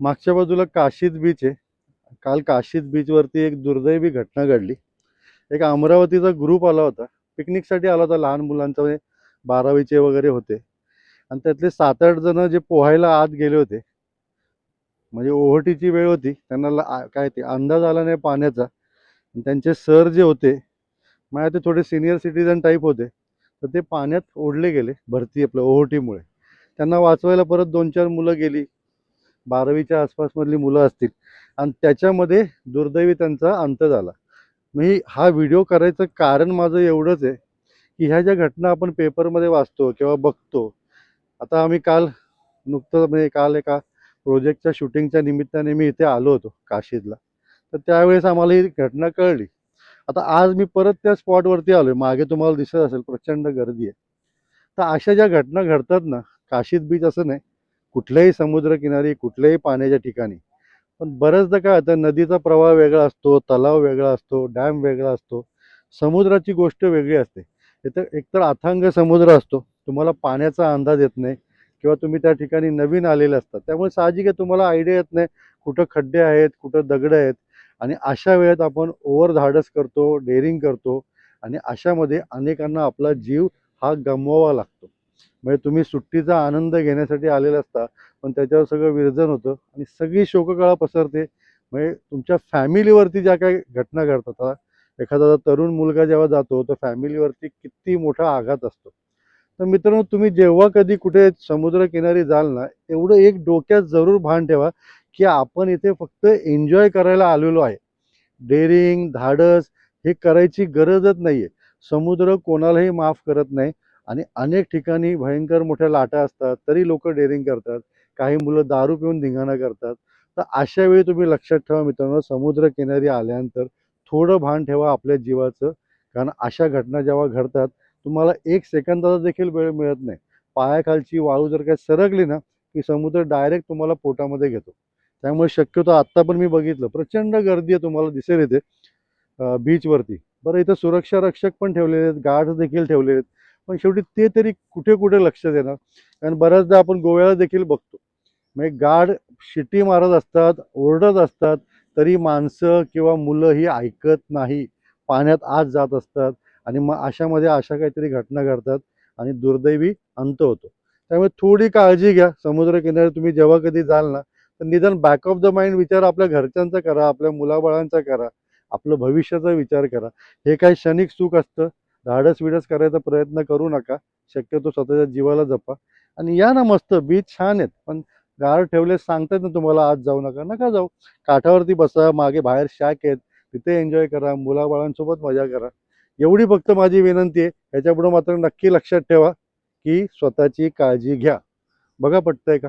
मागच्या बाजूला काशीद बीच आहे. काल काशीद बीचवरती एक दुर्दैवी घटना घडली. एक अमरावतीचा ग्रुप आला होता. पिकनिकसाठी आला होता लहान मुलांचा म्हणजे बारावीचे वगैरे होते. आणि त्यातले सात आठ जण जे पोहायला आत गेले होते म्हणजे ओहोटीची वेळ होती त्यांना ला- काय ते अंदाज आला नाही पाण्याचा. आणि त्यांचे सर जे होते माझ्या ते थोडे सिनियर सिटीजन टाईप होते तर ते पाण्यात ओढले गेले भरती आपलं ओहोटीमुळे. त्यांना वाचवायला परत दोन चार मुलं गेली. बारावीच्या आसपासमधली मुलं असतील. आणि त्याच्यामध्ये दुर्दैवी त्यांचा अंत झाला. मी हा व्हिडिओ करायचं कारण माझं एवढंच आहे की ह्या ज्या घटना आपण पेपरमध्ये वाचतो किंवा बघतो आता आम्ही काल नुकतं म्हणजे काल एका प्रोजेक्टच्या शूटिंगच्या निमित्ताने मी इथे आलो होतो काशीदला. तर त्यावेळेस आम्हाला ही घटना कळली. आता आज मी परत त्या स्पॉटवरती आलो आहे मागे तुम्हाला दिसत असेल प्रचंड गर्दी आहे. तर अशा ज्या घटना घडतात ना काशीद बीच असं नाही कुठल्याही समुद्रकिनारी कुठल्याही पाण्याच्या ठिकाणी. पण बऱ्याचदा काय होतं नदीचा प्रवाह वेगळा असतो तलाव वेगळा असतो डॅम वेगळा असतो समुद्राची गोष्ट वेगळी असते. इथं एकतर अथांग समुद्र असतो तुम्हाला पाण्याचा अंदाज येत नाही किंवा तुम्ही त्या ठिकाणी नवीन आलेले असतात. त्यामुळे साहजिक आहे तुम्हाला आयडिया येत नाही कुठं खड्डे आहेत कुठं दगडं आहेत. आणि अशा वेळेत आपण ओव्हर धाडस करतो डेअरिंग करतो आणि अशामध्ये अनेकांना आपला जीव हा गमवावा लागतो. म्हणजे तुम्ही सुट्टीचा आनंद घेण्यासाठी आलेला असता पण त्याच्यावर सगळं विरजन होतं आणि सगळी शोककळा पसरते. म्हणजे तुमच्या फॅमिलीवरती ज्या काही घटना घडतात एखादा तरुण मुलगा जेव्हा जातो तर फॅमिलीवरती किती मोठा आघात असतो. तर मित्रांनो तुम्ही जेव्हा कधी कुठे समुद्रकिनारी जाल ना एवढं एक डोक्यात जरूर भान ठेवा की आपण इथे फक्त एन्जॉय करायला आलेलो आहे. डेरिंग धाडस हे करायची गरजच नाही आहे समुद्र कोणालाही माफ करत नाही. आणि अनेक ठिकाणी भयंकर मोठ्या लाटा असतात तरी लोक डेअरिंग करतात काही मुलं दारू पिऊन धिंगाणा करतात. तर अशा वेळी तुम्ही लक्षात ठेवा मित्रांनो समुद्रकिनारी आल्यानंतर थोडं भान ठेवा आपल्या जीवाचं कारण अशा घटना जेव्हा घडतात तुम्हाला एक सेकंदाचा देखील वेळ मिळत नाही. पायाखालची वाळू जर काय सरकली ना की समुद्र डायरेक्ट तुम्हाला पोटामध्ये घेतो. त्यामुळे शक्यतो आत्ता पण मी बघितलं प्रचंड गर्दी आहे तुम्हाला दिसेल इथे बीचवरती बरं इथं सुरक्षा रक्षक पण ठेवलेले आहेत गार्ड्स देखील ठेवलेले आहेत. पण शेवटी ते तरी कुठे कुठे लक्ष देणार? कारण बऱ्याचदा आपण गोव्याला देखील बघतो. म्हणजे गाड शिटी मारत असतात ओरडत असतात तरी माणसं किंवा मुलं ही ऐकत नाही. पाण्यात आत जात असतात आणि मग अशामध्ये अशा काहीतरी घटना घडतात आणि दुर्दैवी अंत होतो. त्यामुळे थोडी काळजी घ्या. समुद्रकिनारी तुम्ही जेव्हा कधी जाल ना तर निदान बॅक ऑफ द माइंड विचार आपल्या घरच्यांचा करा आपल्या मुलाबाळांचा करा आपलं भविष्याचा विचार करा. हे काही क्षणिक सुख असतं धाडस विडस करायचा प्रयत्न करू नका. शक्यतो स्वतःच्या जीवाला जपा. आणि या ना मस्त बीच छान आहेत. पण गार ठेवले सांगतात ना तुम्हाला आज जाऊ नका. नका जाऊ. काठावरती बसा मागे बाहेर शॅक आहेत. तिथे एन्जॉय करा. मुलाबाळांसोबत मजा करा. एवढी फक्त माझी विनंती आहे. ह्याच्यापुढं मात्र नक्की लक्षात ठेवा की स्वतःची काळजी घ्या. बघा पटतंय का?